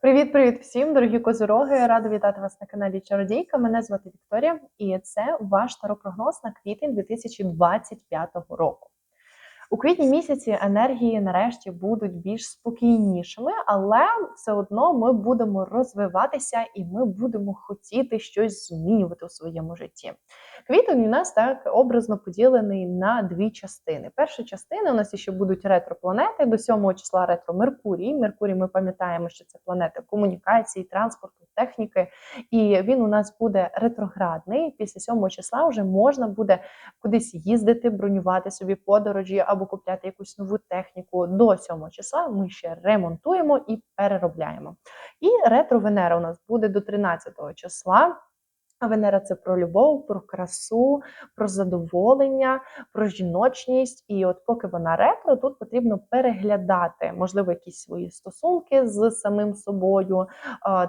Привіт-привіт всім, дорогі козороги! Рада вітати вас на каналі Чародійка. Мене звати Вікторія, і це ваш таропрогноз на квітень 2025 року. У квітні місяці енергії нарешті будуть більш спокійнішими, але все одно ми будемо розвиватися і ми будемо хотіти щось змінювати у своєму житті. Квітень у нас так образно поділений на дві частини. Перша частина у нас ще будуть ретропланети до 7 числа ретро Меркурій. Меркурій, ми пам'ятаємо, що це планета комунікації, транспорту, техніки, і він у нас буде ретроградний. Після 7 числа вже можна буде кудись їздити, бронювати собі подорожі або купляти якусь нову техніку. До 7 числа ми ще ремонтуємо і переробляємо. І ретро Венера у нас буде до 13 числа. А Венера це про любов, про красу, про задоволення, про жіночність. І от поки вона ретро, тут потрібно переглядати, можливо, якісь свої стосунки з самим собою.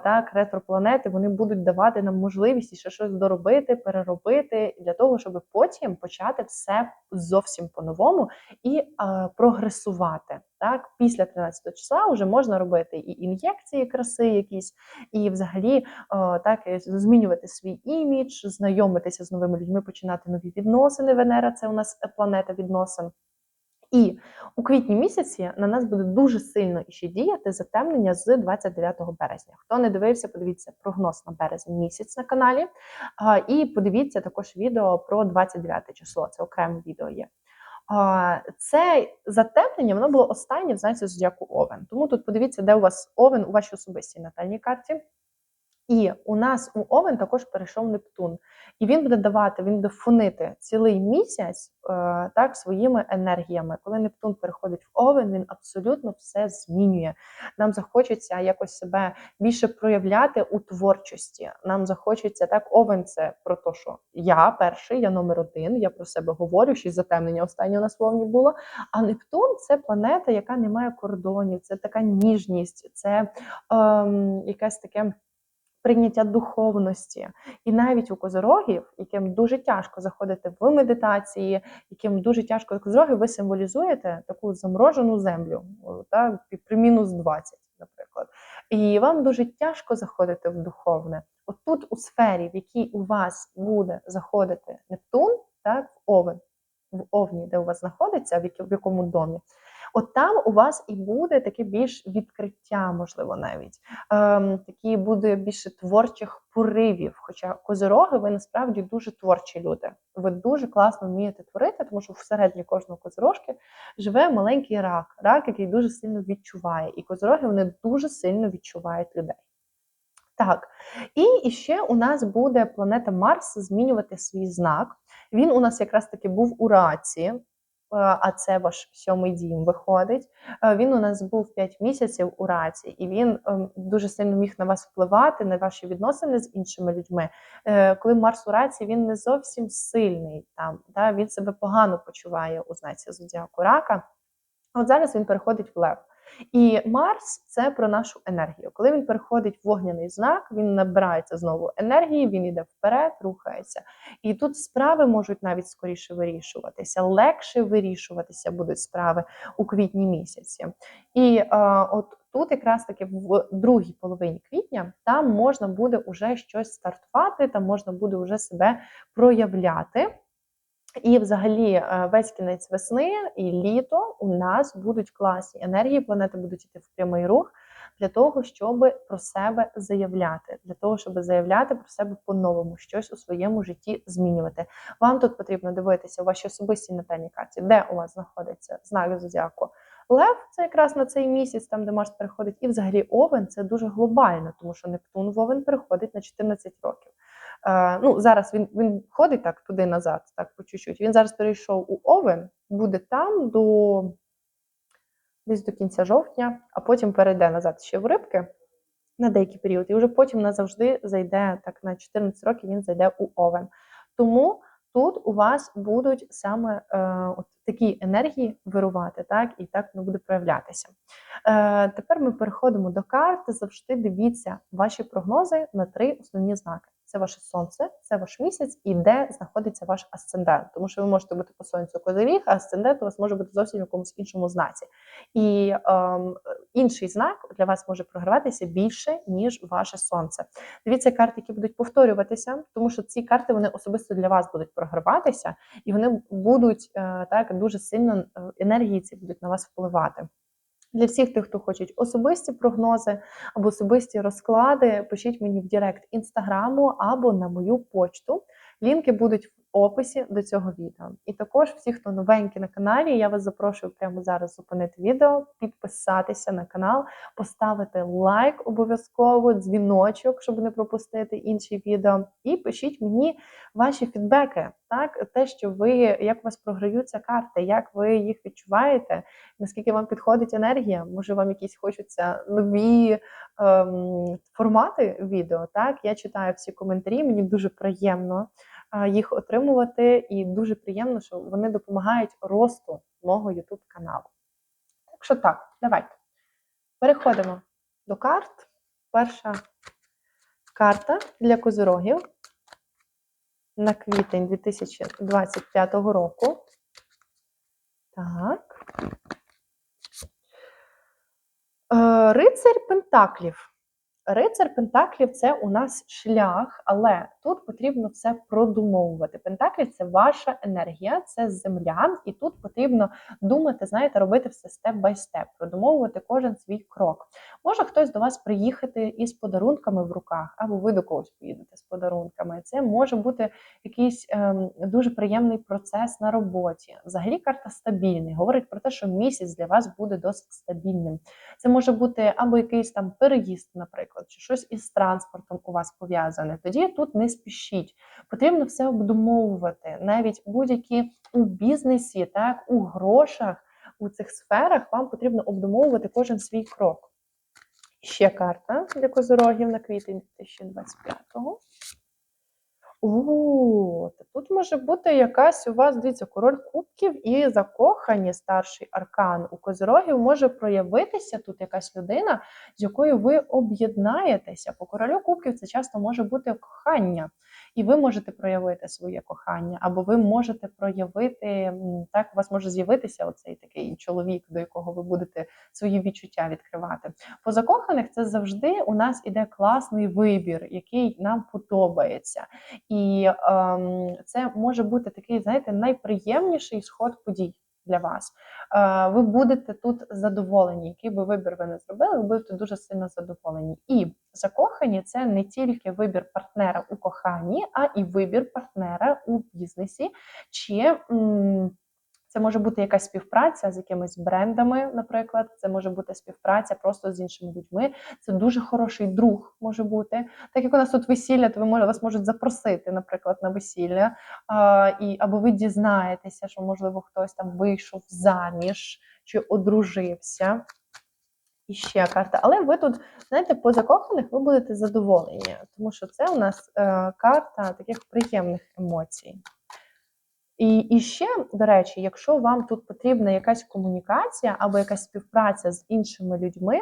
Так, ретропланети вони будуть давати нам можливість ще щось доробити, переробити для того, щоб потім почати все зовсім по-новому і прогресувати. Так, після 13 числа вже можна робити і ін'єкції краси, якісь, і взагалі о, так змінювати свій імідж, знайомитися з новими людьми, починати нові відносини. Венера це у нас планета відносин. І у квітні місяці на нас буде дуже сильно іще діяти затемнення з 29 березня. Хто не дивився, подивіться прогноз на березень місяць на каналі. І подивіться також відео про 29 число. Це окреме відео є. Це затемнення воно було останнє в знаці зодіаку Овен. Тому тут подивіться, де у вас Овен у вашій особистій натальній карті. І у нас у Овен також перейшов Нептун, і він буде давати, він буде фонити цілий місяць е, так своїми енергіями. Коли Нептун переходить в Овен, він абсолютно все змінює. Нам захочеться якось себе більше проявляти у творчості. Нам захочеться так. Овен це про те, що я перший, я номер один. Я про себе говорю, що затемнення останнє у нас в було. А Нептун це планета, яка не має кордонів, це така ніжність, це ем, якесь таке прийняття духовності. І навіть у козорогів, яким дуже тяжко заходити в медитації, яким дуже тяжко козороги, ви символізуєте таку заморожену землю, так, при мінус 20, наприклад. І вам дуже тяжко заходити в духовне. От тут у сфері, в якій у вас буде заходити Нептун, так, в овен, в овні, де у вас знаходиться, в якому домі. От там у вас і буде таке більш відкриття, можливо, навіть ем, такі буде більше творчих поривів. Хоча козороги, ви насправді дуже творчі люди. Ви дуже класно вмієте творити, тому що всередині кожного козорожки живе маленький рак, рак, який дуже сильно відчуває. І козороги вони дуже сильно відчувають людей. Так, і ще у нас буде планета Марс змінювати свій знак. Він у нас якраз таки був у раці, а це ваш сьомий дім виходить. Він у нас був 5 місяців у раці, і він ем, дуже сильно міг на вас впливати, на ваші відносини з іншими людьми. Е, коли Марс у раці, він не зовсім сильний там, да? він себе погано почуває у знаці зодіаку рака. От зараз він переходить в лев. І Марс це про нашу енергію. Коли він переходить в вогняний знак, він набирається знову енергії, він йде вперед, рухається. І тут справи можуть навіть скоріше вирішуватися, легше вирішуватися будуть справи у квітні місяці. І а, от тут, якраз таки в другій половині квітня, там можна буде уже щось стартувати, там можна буде вже себе проявляти. І, взагалі, е, весь кінець весни і літо у нас будуть класні енергії. Планети будуть йти в прямий рух для того, щоб про себе заявляти, для того, щоб заявляти про себе по-новому, щось у своєму житті змінювати. Вам тут потрібно дивитися у вашій особистій натальній карті, де у вас знаходиться знак зодіаку. Лев це якраз на цей місяць, там де Марс переходить, і взагалі Овен це дуже глобально, тому що Нептун в Овен переходить на 14 років. Е, ну, Зараз він він ходить так туди назад, так по чуть-чуть. Він зараз перейшов у Овен, буде там до десь до кінця жовтня, а потім перейде назад ще в рибки на деякий період. І вже потім назавжди зайде так на 14 років він зайде у Овен. Тому тут у вас будуть саме е, от такі енергії вирувати, так, і так воно буде проявлятися. Е, Тепер ми переходимо до карти. Завжди дивіться ваші прогнози на три основні знаки це ваше сонце, це ваш місяць, і де знаходиться ваш асцендент. Тому що ви можете бути по сонцю козиріг, а асцендент у вас може бути зовсім в якомусь іншому знаці. І ем, інший знак для вас може програватися більше, ніж ваше сонце. Дивіться карти, які будуть повторюватися, тому що ці карти вони особисто для вас будуть програватися, і вони будуть е, так дуже сильно е, енергії ці будуть на вас впливати. Для всіх тих, хто хоче особисті прогнози або особисті розклади, пишіть мені в Директ інстаграму або на мою почту. Лінки будуть в описі до цього відео. І також всі, хто новенький на каналі, я вас запрошую прямо зараз зупинити відео, підписатися на канал, поставити лайк обов'язково, дзвіночок, щоб не пропустити інші відео. І пишіть мені ваші фідбеки, так те, що ви як у вас програються карти, як ви їх відчуваєте, наскільки вам підходить енергія, може вам якісь хочуться нові ем, формати відео. Так, я читаю всі коментарі, мені дуже приємно їх отримувати, і дуже приємно, що вони допомагають росту мого YouTube каналу. Так що так, давайте переходимо до карт. Перша карта для козирогів на квітень 2025 року. Так. Е, Рицарь Пентаклів. Рицар Пентаклів це у нас шлях, але тут потрібно все продумовувати. Пентаклі це ваша енергія, це земля, і тут потрібно думати, знаєте, робити все степ бай степ, продумовувати кожен свій крок. Може хтось до вас приїхати із подарунками в руках, або ви до когось поїдете з подарунками. Це може бути якийсь ем, дуже приємний процес на роботі. Взагалі карта стабільний. Говорить про те, що місяць для вас буде досить стабільним. Це може бути або якийсь там переїзд, наприклад чи щось із транспортом у вас пов'язане, тоді тут не спішіть. Потрібно все обдумовувати, навіть будь-які у бізнесі, так, у грошах, у цих сферах вам потрібно обдумовувати кожен свій крок. Ще карта для козорогів на квітень 2025-го. О, тут може бути якась у вас, дивіться, король кубків і закохані старший аркан. У козирогів може проявитися тут якась людина, з якою ви об'єднаєтеся. По королю кубків це часто може бути кохання, і ви можете проявити своє кохання, або ви можете проявити так, у вас може з'явитися оцей такий чоловік, до якого ви будете свої відчуття відкривати. По закоханих це завжди у нас іде класний вибір, який нам подобається. І ем, це може бути такий, знаєте, найприємніший сход подій для вас. Ви будете тут задоволені, який би вибір ви не зробили, ви будете дуже сильно задоволені. І закохані це не тільки вибір партнера у коханні, а і вибір партнера у бізнесі. чи... Це може бути якась співпраця з якимись брендами, наприклад, це може бути співпраця просто з іншими людьми. Це дуже хороший друг може бути. Так як у нас тут весілля, то ви може, вас можуть запросити, наприклад, на весілля, а, і або ви дізнаєтеся, що можливо хтось там вийшов заміж чи одружився. І ще карта. Але ви тут, знаєте, по закоханих ви будете задоволені, тому що це у нас е, карта таких приємних емоцій. І і ще, до речі, якщо вам тут потрібна якась комунікація або якась співпраця з іншими людьми,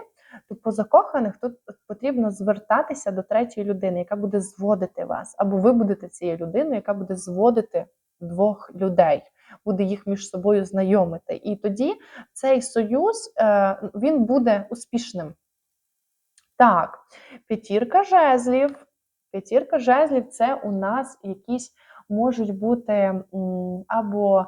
то по закоханих тут потрібно звертатися до третьої людини, яка буде зводити вас, або ви будете цією людиною, яка буде зводити двох людей, буде їх між собою знайомити. І тоді цей союз е, він буде успішним. Так, п'ятірка жезлів. П'ятірка жезлів це у нас якісь можуть бути або е,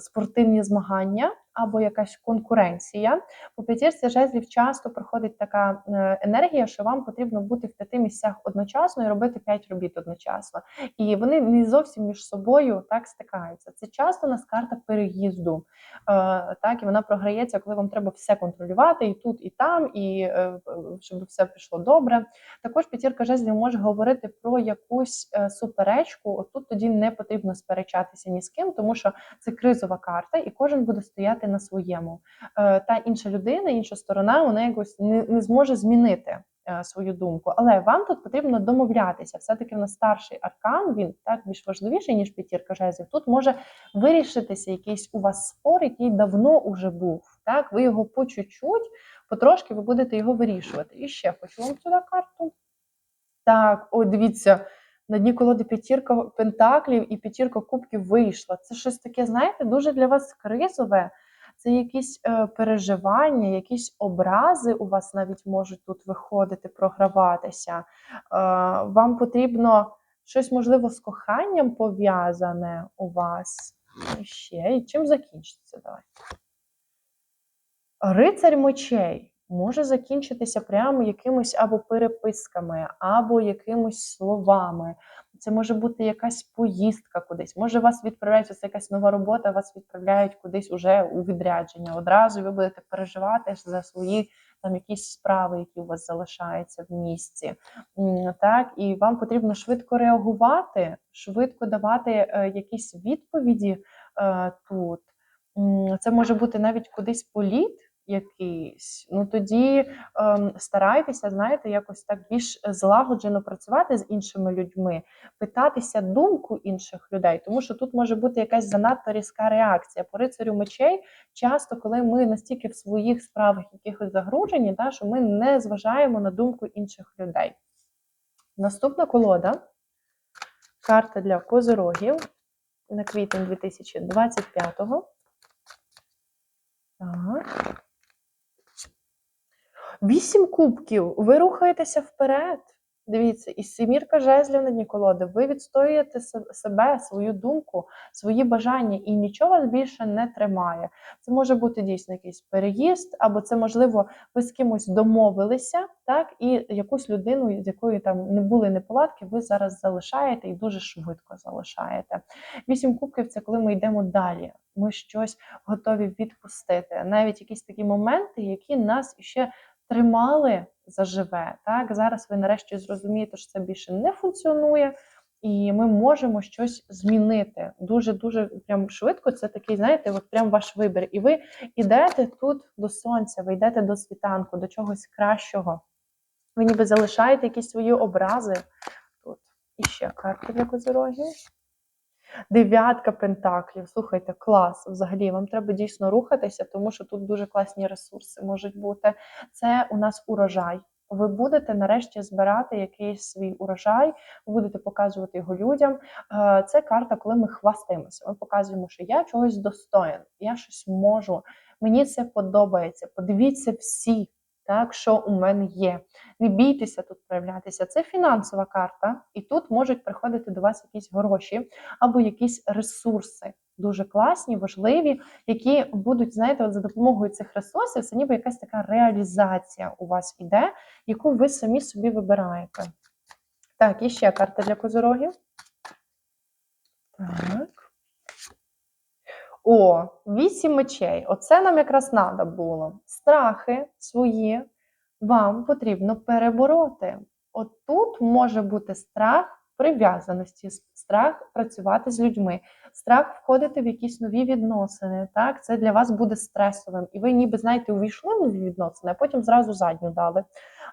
спортивні змагання, або якась конкуренція. По п'ятірці жезлів часто проходить така е, енергія, що вам потрібно бути в п'яти місцях одночасно і робити п'ять робіт одночасно. І вони не зовсім між собою так стикаються. Це часто у нас карта переїзду, е, так і вона програється, коли вам треба все контролювати і тут, і там, і е, щоб все пішло добре. Також п'ятірка жезлів може говорити про якусь суперечку. От тут тоді не потрібно сперечатися ні з ким, тому що це кризова карта, і кожен буде стояти на своєму. Е, та інша людина, інша сторона, вона якось не, не зможе змінити е, свою думку. Але вам тут потрібно домовлятися. Все-таки в нас старший аркан, він так більш важливіший, ніж п'ятірка жезлів. Тут може вирішитися якийсь у вас спор, який давно уже був. Так, ви його по чуть-чуть, потрошки ви будете його вирішувати. І ще хочу вам сюди карту. Так, о, дивіться, на дні колоди п'ятірка пентаклів і п'ятірка кубків вийшла. Це щось таке, знаєте, дуже для вас кризове. Це якісь е, переживання, якісь образи у вас навіть можуть тут виходити, програватися. Е, вам потрібно щось, можливо, з коханням пов'язане у вас. І ще. І чим закінчиться? Давай. Рицарь мечей може закінчитися прямо якимось або переписками, або якимось словами. Це може бути якась поїздка кудись. Може, вас відправляють, це якась нова робота, вас відправляють кудись уже у відрядження. Одразу ви будете переживати за свої там якісь справи, які у вас залишаються в місті. Так, і вам потрібно швидко реагувати, швидко давати е, якісь відповіді е, тут. Це може бути навіть кудись політ якийсь. Ну тоді ем, старайтеся, знаєте, якось так більш злагоджено працювати з іншими людьми, питатися думку інших людей, тому що тут може бути якась занадто різка реакція. По рицарю мечей часто, коли ми настільки в своїх справах якихось загружені, та, що ми не зважаємо на думку інших людей. Наступна колода карта для козирогів на квітень 2025-го. Так. Вісім кубків. Ви рухаєтеся вперед. Дивіться, і сімірка жезлів на дні колоди. Ви відстоюєте себе, свою думку, свої бажання, і нічого вас більше не тримає. Це може бути дійсно якийсь переїзд, або це, можливо, ви з кимось домовилися, так, і якусь людину, з якою там не були неполадки, ви зараз залишаєте і дуже швидко залишаєте. Вісім кубків це коли ми йдемо далі. Ми щось готові відпустити. Навіть якісь такі моменти, які нас ще тримали заживе. Так, зараз ви нарешті зрозумієте, що це більше не функціонує, і ми можемо щось змінити. Дуже дуже прям швидко. Це такий, знаєте, от прям ваш вибір. І ви йдете тут до сонця, ви йдете до світанку, до чогось кращого. Ви ніби залишаєте якісь свої образи тут. І ще карта для козирогів. Дев'ятка пентаклів. Слухайте, клас. Взагалі, вам треба дійсно рухатися, тому що тут дуже класні ресурси можуть бути. Це у нас урожай. Ви будете нарешті збирати якийсь свій урожай, будете показувати його людям. Е, Це карта, коли ми хвастаємося. Ми показуємо, що я чогось достоин, я щось можу, мені це подобається. Подивіться всі, так, що у мене є. Не бійтеся тут проявлятися. Це фінансова карта, і тут можуть приходити до вас якісь гроші або якісь ресурси. Дуже класні, важливі, які будуть, знаєте, от за допомогою цих ресурсів, це ніби якась така реалізація у вас іде, яку ви самі собі вибираєте. Так, і ще карта для козорогів. Так. О, вісім мечей. Оце нам якраз треба було. Страхи свої вам потрібно перебороти. От тут може бути страх прив'язаності, страх працювати з людьми, страх входити в якісь нові відносини. Так, це для вас буде стресовим. І ви ніби знаєте, увійшли в нові відносини, а потім зразу задню дали.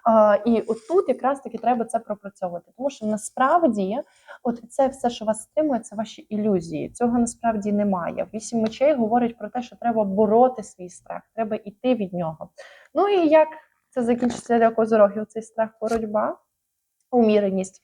А, і от тут якраз таки треба це пропрацьовувати, тому що насправді, от це все, що вас стримує, це ваші ілюзії. Цього насправді немає. Вісім мечей говорить про те, що треба бороти свій страх, треба йти від нього. Ну і як це закінчиться для козорогів, цей страх, боротьба, уміреність.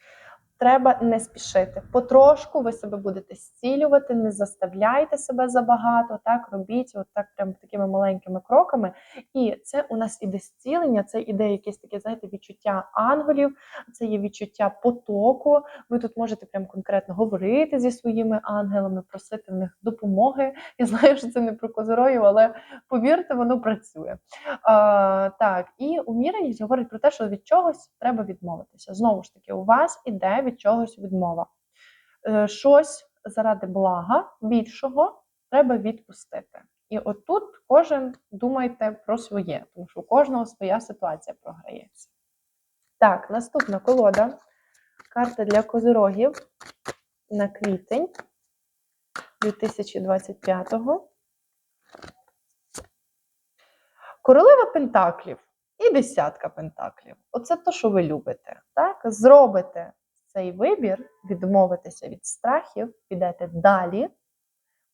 Треба не спішити. Потрошку ви себе будете зцілювати, не заставляйте себе забагато, так робіть, от так прям такими маленькими кроками. І це у нас іде зцілення, це іде якесь таке, знаєте, відчуття ангелів, це є відчуття потоку. Ви тут можете прям конкретно говорити зі своїми ангелами, просити в них допомоги. Я знаю, що це не про козирою, але повірте, воно працює. А, так, і уміреність говорить про те, що від чогось треба відмовитися. Знову ж таки, у вас іде від чогось відмова. Е, Щось заради блага більшого треба відпустити. І отут кожен думайте про своє, тому що у кожного своя ситуація програється. Так, наступна колода. Карта для козирогів на квітень 2025-го. Королева Пентаклів і десятка Пентаклів. Оце те, що ви любите. Так? Зробите цей вибір, відмовитеся від страхів, підете далі,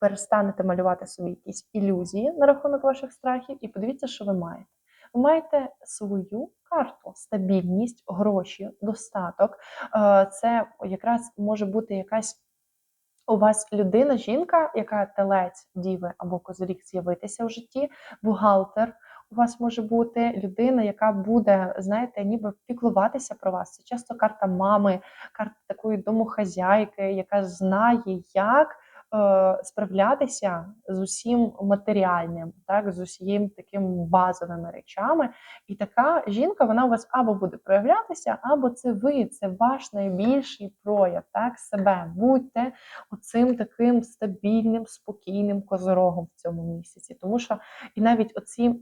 перестанете малювати собі якісь ілюзії на рахунок ваших страхів, і подивіться, що ви маєте. ви маєте свою карту, стабільність, гроші, достаток. Е, Це якраз може бути якась у вас людина, жінка, яка телець, діви або козиріг з'явитися в житті, бухгалтер. У вас може бути людина, яка буде, знаєте, ніби піклуватися про вас. Це часто карта мами, карта такої домохазяйки, яка знає, як справлятися з усім матеріальним, так, з усім таким базовими речами. І така жінка, вона у вас або буде проявлятися, або це ви, це ваш найбільший прояв, так, себе. Будьте оцим таким стабільним, спокійним козорогом в цьому місяці. Тому що і навіть оці.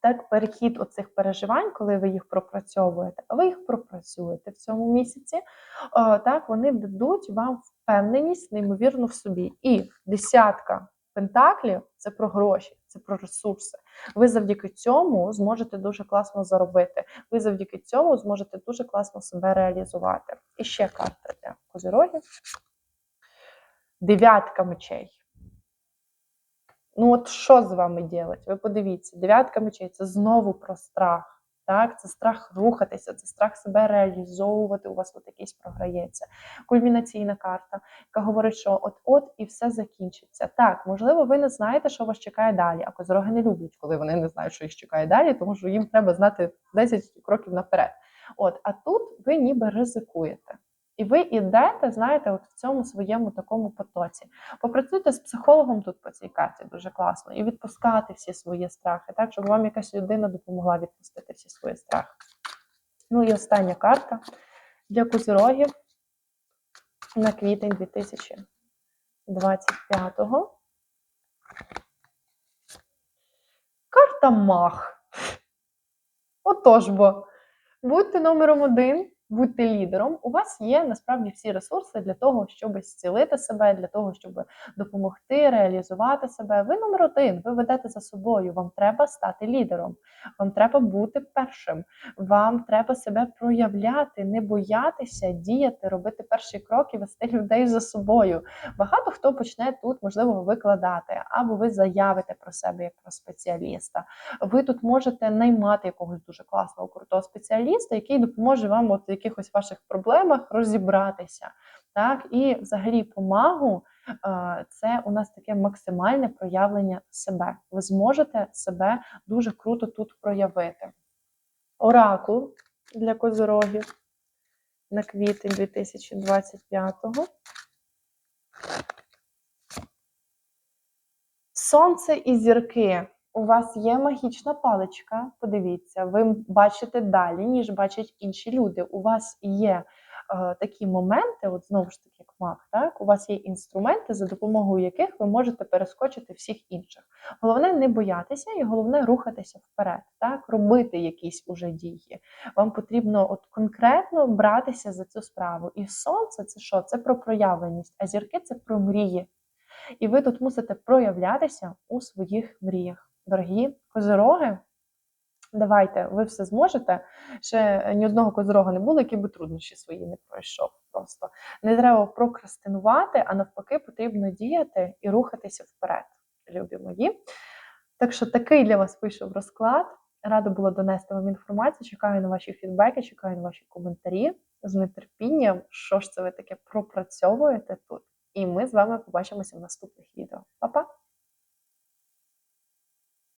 Так, перехід оцих переживань, коли ви їх пропрацьовуєте, а ви їх пропрацюєте в цьому місяці, так вони дадуть вам впевненість, неймовірно в собі. І десятка пентаклів це про гроші, це про ресурси. Ви завдяки цьому зможете дуже класно заробити. Ви завдяки цьому зможете дуже класно себе реалізувати. І ще карта для козирогів. Дев'ятка мечей. Ну, от що з вами робити? Ви подивіться, дев'ятка мечей це знову про страх. Так, це страх рухатися, це страх себе реалізовувати. У вас тут якийсь програється. Кульмінаційна карта, яка говорить, що от-от і все закінчиться. Так, можливо, ви не знаєте, що вас чекає далі. А козороги не люблять, коли вони не знають, що їх чекає далі, тому що їм треба знати 10 кроків наперед. От, а тут ви ніби ризикуєте. І ви ідете, знаєте, от в цьому своєму такому потоці. Попрацюйте з психологом тут по цій карті дуже класно, і відпускати всі свої страхи, так, щоб вам якась людина допомогла відпустити всі свої страхи. Ну і остання карта для козирогів на квітень 2025-го. Карта Мах. Отож бо, будьте номером один будьте лідером. У вас є насправді всі ресурси для того, щоб зцілити себе, для того, щоб допомогти, реалізувати себе. Ви номер один, ви ведете за собою. Вам треба стати лідером, вам треба бути першим, вам треба себе проявляти, не боятися, діяти, робити перші кроки, вести людей за собою. Багато хто почне тут, можливо, викладати, або ви заявите про себе як про спеціаліста. Ви тут можете наймати якогось дуже класного крутого спеціаліста, який допоможе вам от якихось ваших проблемах розібратися. Так, І взагалі помагу це у нас таке максимальне проявлення себе. Ви зможете себе дуже круто тут проявити. Оракул для козорогів на квітень 2025-го. Сонце і зірки. У вас є магічна паличка, подивіться, ви бачите далі, ніж бачать інші люди. У вас є е, такі моменти, от знову ж таки, як маг, так? у вас є інструменти, за допомогою яких ви можете перескочити всіх інших. Головне не боятися і головне рухатися вперед, так? робити якісь уже дії. Вам потрібно от конкретно братися за цю справу. І сонце це що? Це про проявленість, а зірки це про мрії. І ви тут мусите проявлятися у своїх мріях дорогі козироги. Давайте, ви все зможете. Ще ні одного козирога не було, які би труднощі свої не пройшов. Просто не треба прокрастинувати, а навпаки, потрібно діяти і рухатися вперед, любі мої. Так що такий для вас вийшов розклад. Рада була донести вам інформацію. Чекаю на ваші фідбеки, чекаю на ваші коментарі з нетерпінням, що ж це ви таке пропрацьовуєте тут. І ми з вами побачимося в наступних відео. Па-па!